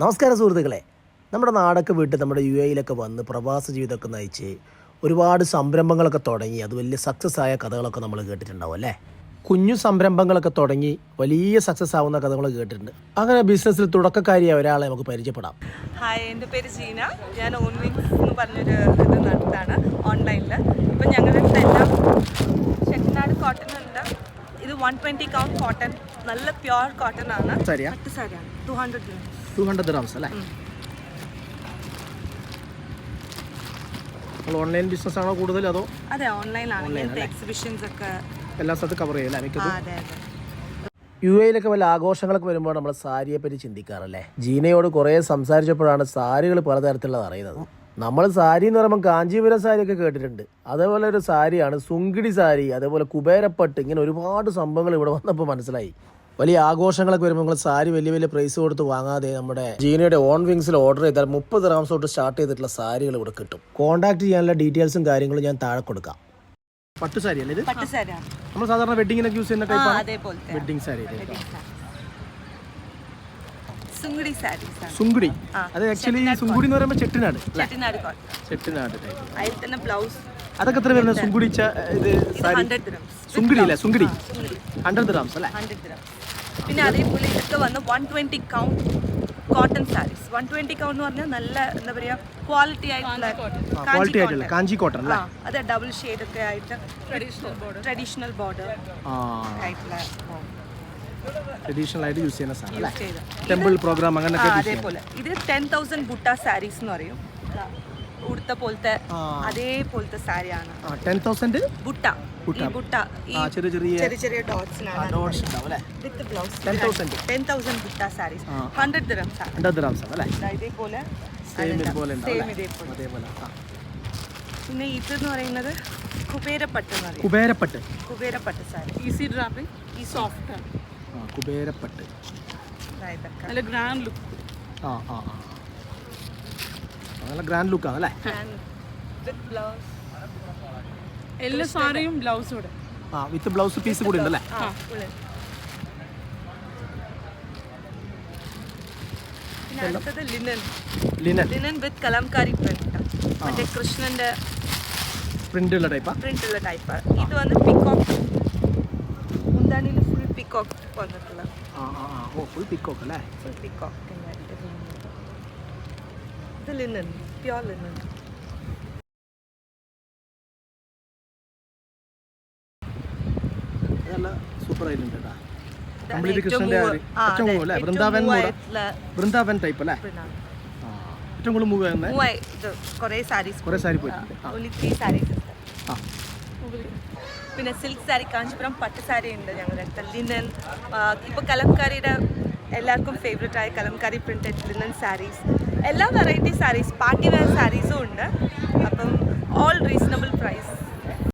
നമസ്കാരം സുഹൃത്തുക്കളെ. നമ്മുടെ നാടൊക്കെ വിട്ട് നമ്മുടെ യു എയിലൊക്കെ വന്ന് പ്രവാസ ജീവിതമൊക്കെ നയിച്ച് ഒരുപാട് സംരംഭങ്ങളൊക്കെ തുടങ്ങി. അത് വലിയ സക്സസ് ആയ കഥകളൊക്കെ നമ്മൾ കേട്ടിട്ടുണ്ടാവും അല്ലേ? കുഞ്ഞു സംരംഭങ്ങളൊക്കെ തുടങ്ങി വലിയ സക്സസ് ആവുന്ന കഥകൾ കേട്ടിട്ടുണ്ട്. അങ്ങനെ ബിസിനസ്സിൽ തുടക്കക്കാരിയായ ഒരാളെ നമുക്ക് പരിചയപ്പെടാം. ഹായ് എന്റെ പേര് ജീന. ഞാൻ ഓൺ വിങ്സ് എന്ന് പറഞ്ഞൊരു ഇത് നടത്താണ് ഓൺലൈനിൽ ഇപ്പം ഞങ്ങളുടെ എല്ലാം ചെക്കനാട് കോട്ടൺ ഉണ്ട്. ഇത് വൺ ട്വന്റി കൗണ്ട് കോട്ടൺ നല്ല പ്യുവർ കോട്ടൺ ആണ്. Two hundred two hundred grams അല്ലേ? നമ്മൾ ഓൺലൈൻ ബിസിനസ് ആണോ കൂടുതൽ അതോ അതെ ഓൺലൈനാണ് എക്സിബിഷൻസ് ഒക്കെ. എല്ലാ സ്ഥലത്തും കവർ ചെയ്യില്ല യു എയിലൊക്കെ വല്ല ആഘോഷങ്ങളൊക്കെ വരുമ്പോൾ നമ്മൾ സാരിയെ പറ്റി ചിന്തിക്കാറല്ലേ? ജീനയോട് കുറേ സംസാരിച്ചപ്പോഴാണ് സാരികൾ പലതരത്തിലുള്ളത് അറിയുന്നത്. നമ്മൾ സാരി എന്ന് പറയുമ്പോൾ കാഞ്ചീപുരം സാരിയൊക്കെ കേട്ടിട്ടുണ്ട്. അതേപോലെ ഒരു സാരിയാണ് സുങ്കിടി സാരി അതേപോലെ കുബേരപ്പട്ട് ഇങ്ങനെ ഒരുപാട് സംഭവങ്ങൾ ഇവിടെ വന്നപ്പോൾ മനസ്സിലായി. വലിയ ആഘോഷങ്ങളൊക്കെ വരുമ്പോൾ നിങ്ങൾ സാരി വലിയ വലിയ പ്രൈസ് കൊടുത്ത് വാങ്ങാതെ നമ്മുടെ ജീനയുടെ ഓൺ വിങ്സിൽ ഓർഡർ ചെയ്താൽ മുപ്പത് റാംസ് തൊട്ട് സ്റ്റാർട്ട് ചെയ്തിട്ടുള്ള സാരികൾ ഇവിടെ കിട്ടും. കോൺടാക്ട് ചെയ്യാനുള്ള ഡീറ്റെയിൽസും കാര്യങ്ങളും ഞാൻ താഴെ കൊടുക്കാം. പട്ട് സാരി അല്ലേ ഇത് നമ്മൾ സാധാരണ വെഡിങ്ങിനൊക്കെ യൂസ് ചെയ്യുന്ന അതേപോലത്തെ. വെഡിങ് സാരി സുങ്കുടി അത് ആക്ച്വലി സുങ്കുടി എന്ന് പറയുമ്പോൾ ചെട്ടിനാട് ചെട്ടിനാട് ടൈപ്പ് ബ്ലൗസ് അതൊക്കെ എത്ര വരുന്നത്? സുങ്കുടി ഇത് സാരി? സുങ്കുടി അല്ലേ? സുങ്കുടി. ഹൺഡ്രഡ് ഗ്രാംസ് അല്ലേ? പിന്നെ അതേപോലെ ഇതൊക്കെ വന്ന് one twenty count cotton saris one twenty count എന്ന് പറഞ്ഞാൽ നല്ല എന്താ പറയുക ക്വാളിറ്റി ആയിട്ടുള്ള ക്വാളിറ്റി ആയിട്ടുള്ള കാഞ്ചി കോട്ടൺ ആ അത് ഡബിൾ ഷെയ്ഡ് ഒക്കെ ആയിട്ട് ട്രഡീഷണൽ ബോർഡർ ട്രഡീഷണൽ ബോർഡർ ആ. ആയിട്ടുള്ള ട്രഡീഷണൽ ആയിട്ട് യൂസ് ചെയ്യുന്ന സാധനം അല്ലേ? ടെമ്പിൾ പ്രോഗ്രാം അങ്ങനെ. അതേപോലെ. ഇത് ടെൻ തൗസൻഡ് ബുട്ട സാരീസ് എന്ന് പറയും. ഉടുത്ത പോലത്തെ. അതേപോലത്തെ സാരിയാണ്. Ten thousand butta. ഈ ബുട്ട. ഈ ചെറിയ ചെറിയ ചെറിയ ചെറിയ ഡോട്ട്സിനാണ് with blouse. 10,000. Ten thousand butta saris. Hundred dirhams ആണ്. ഹൺഡ്രഡ് ആണ് അല്ലേ? ഇതേപോലെ സെയിം ഇതുപോലെ സെയിം? ഇതേപോലെ. അതേപോലെ പിന്നെ ഇതെന്ന് പറയുന്നത് കുബേരപ്പട്ട് കുബേരപ്പട്ട്. കുബേരപ്പട്ട് സാരി. ഈസി ഡ്രാപ്പിംഗ് ഈ സോഫ്റ്റ് ആണ് കുബേരപ്പട്ട്. നല്ല ഗ്രാൻഡ് ലുക്ക് ആ ആ ആ, നല്ല ഗ്രാൻഡ് ലുക്ക് ആണ് അല്ലേ വിത്ത് ബ്ലൗസ് എല്ലാ സാരിയും ബ്ലൗസും കൂടെ ആ വിത്ത് ബ്ലൗസ് പീസ് കൂടി ഉണ്ടല്ലേ? Linen linen with Kalamkari print മറ്റേ കൃഷ്ണന്റെ പ്രിന്റ് ഉള്ള ടൈപ്പാ പ്രിന്റ് ഉള്ള ടൈപ്പ് ഇത് വന്ന് പിക്കോക്ക് മുന്താണിയിൽ ഫുൾ പിക്കോക്ക് വന്നിട്ടുള്ള ആ ആ ആ. ഓ ഫുൾ പിക്കോക്ക് അല്ലേ? ഫുൾ പിക്കോക്ക് ഇത് linen, pure linen. നല്ല സൂപ്പർ ആയിട്ടുണ്ട് കേട്ടോ. കംപ്ലീറ്റ് കൃഷ്ണന്റെ അല്ലേ വൃന്ദാവൻ വൃന്ദാവൻ ടൈപ്പ് അല്ലേ? ഏറ്റവും കൂടുതൽ മൂവ് കുറേ സാരീസ് കുറേ സാരി പോയിട്ടുണ്ട്. ആ. പിന്നെ സിൽക്ക് സാരി കാഞ്ചീപുരം പട്ട് സാരി ഉണ്ട് ഞങ്ങളുടെ അടുത്ത്. ലിനൻ ഇപ്പോൾ കലംകാരിയുടെ എല്ലാവർക്കും ഫേവറേറ്റ് ആയ കലംകാരി പ്രിന്റഡ് ലിനൻ സാരീസ് എല്ലാ വെറൈറ്റി സാരീസ് പാർട്ടി വെയർ സാരീസും ഉണ്ട്. അപ്പം ഓൾ റീസണബിൾ പ്രൈസ്